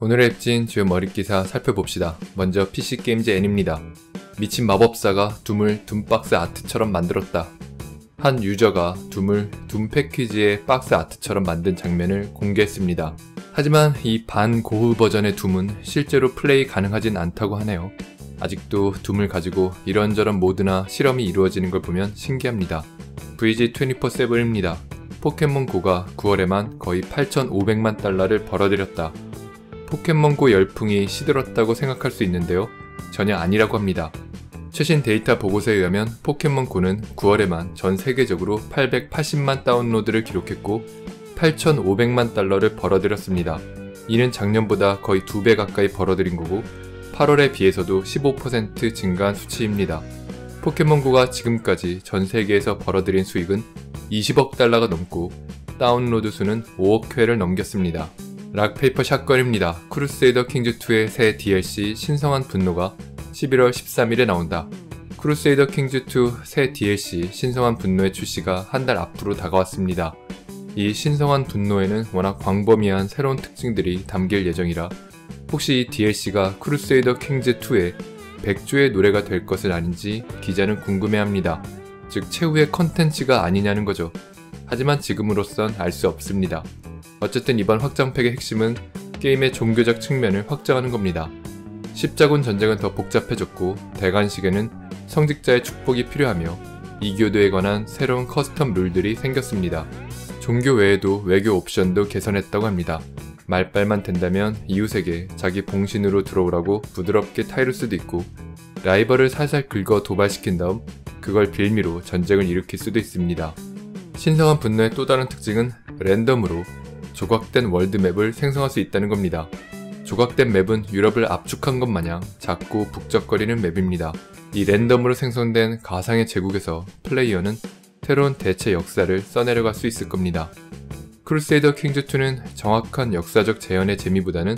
오늘의 웹진 주요 머릿기사 살펴봅시다. 먼저 PC게임즈 N입니다. 미친 마법사가 둠을 둠박스 아트처럼 만들었다. 한 유저가 둠을 둠 패키지의 박스 아트처럼 만든 장면을 공개했습니다. 하지만 이 반고흐 버전의 둠은 실제로 플레이 가능하진 않다고 하네요. 아직도 둠을 가지고 이런저런 모드나 실험이 이루어지는 걸 보면 신기합니다. VG24-7입니다. 포켓몬 고가 9월에만 거의 8,500만 달러를 벌어들였다. 포켓몬고 열풍이 시들었다고 생각할 수 있는데요. 전혀 아니라고 합니다. 최신 데이터 보고서에 의하면 포켓몬고는 9월에만 전 세계적으로 880만 다운로드를 기록했고 8,500만 달러를 벌어들였습니다. 이는 작년보다 거의 2배 가까이 벌어들인 거고 8월에 비해서도 15% 증가한 수치입니다. 포켓몬고가 지금까지 전 세계에서 벌어들인 수익은 20억 달러가 넘고 다운로드 수는 5억 회를 넘겼습니다. 락페이퍼 샷건입니다. 크루세이더 킹즈2의 새 DLC 신성한 분노가 11월 13일에 나온다. 크루세이더 킹즈2 새 DLC 신성한 분노의 출시가 한 달 앞으로 다가왔습니다. 이 신성한 분노에는 워낙 광범위한 새로운 특징들이 담길 예정이라 혹시 이 DLC가 크루세이더 킹즈2의 100조의 노래가 될 것은 아닌지 기자는 궁금해합니다. 즉 최후의 컨텐츠가 아니냐는 거죠. 하지만 지금으로선 알 수 없습니다. 어쨌든 이번 확장팩의 핵심은 게임의 종교적 측면을 확장하는 겁니다. 십자군 전쟁은 더 복잡해졌고 대관식에는 성직자의 축복이 필요하며 이교도에 관한 새로운 커스텀 룰들이 생겼습니다. 종교 외에도 외교 옵션도 개선했다고 합니다. 말빨만 된다면 이웃에게 자기 봉신으로 들어오라고 부드럽게 타이를 수도 있고 라이벌을 살살 긁어 도발시킨 다음 그걸 빌미로 전쟁을 일으킬 수도 있습니다. 신성한 분노의 또 다른 특징은 랜덤으로 조각된 월드맵을 생성할 수 있다는 겁니다. 조각된 맵은 유럽을 압축한 것 마냥 작고 북적거리는 맵입니다. 이 랜덤으로 생성된 가상의 제국에서 플레이어는 새로운 대체 역사를 써내려갈 수 있을 겁니다. 크루세이더 킹즈2는 정확한 역사적 재현의 재미보다는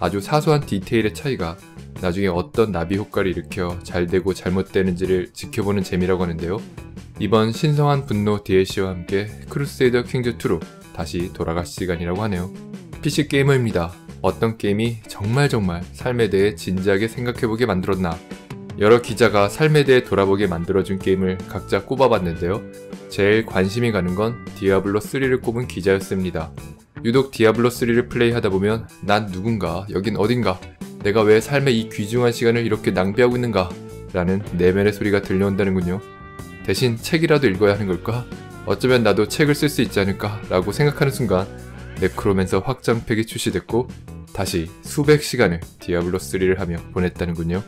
아주 사소한 디테일의 차이가 나중에 어떤 나비 효과를 일으켜 잘 되고 잘못되는지를 지켜보는 재미라고 하는데요. 이번 신성한 분노 DLC와 함께 크루세이더 킹즈2로 다시 돌아갈 시간이라고 하네요. PC 게이머입니다. 어떤 게임이 정말 정말 삶에 대해 진지하게 생각해보게 만들었나 여러 기자가 삶에 대해 돌아보게 만들어준 게임을 각자 꼽아봤는데요. 제일 관심이 가는 건 디아블로 3를 꼽은 기자였습니다. 유독 디아블로 3를 플레이하다 보면 난 누군가, 여긴 어딘가, 내가 왜 삶의 이 귀중한 시간을 이렇게 낭비하고 있는가 라는 내면의 소리가 들려온다는군요. 대신 책이라도 읽어야 하는 걸까? 어쩌면 나도 책을 쓸 수 있지 않을까 라고 생각하는 순간 네크로맨서 확장팩이 출시됐고 다시 수백 시간을 디아블로 3를 하며 보냈다는군요.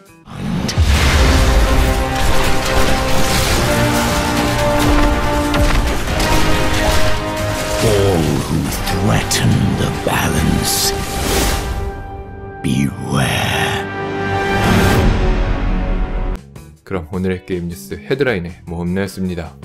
All who threaten the balance, beware. 그럼 오늘의 게임 뉴스 헤드라인의 모험내였습니다.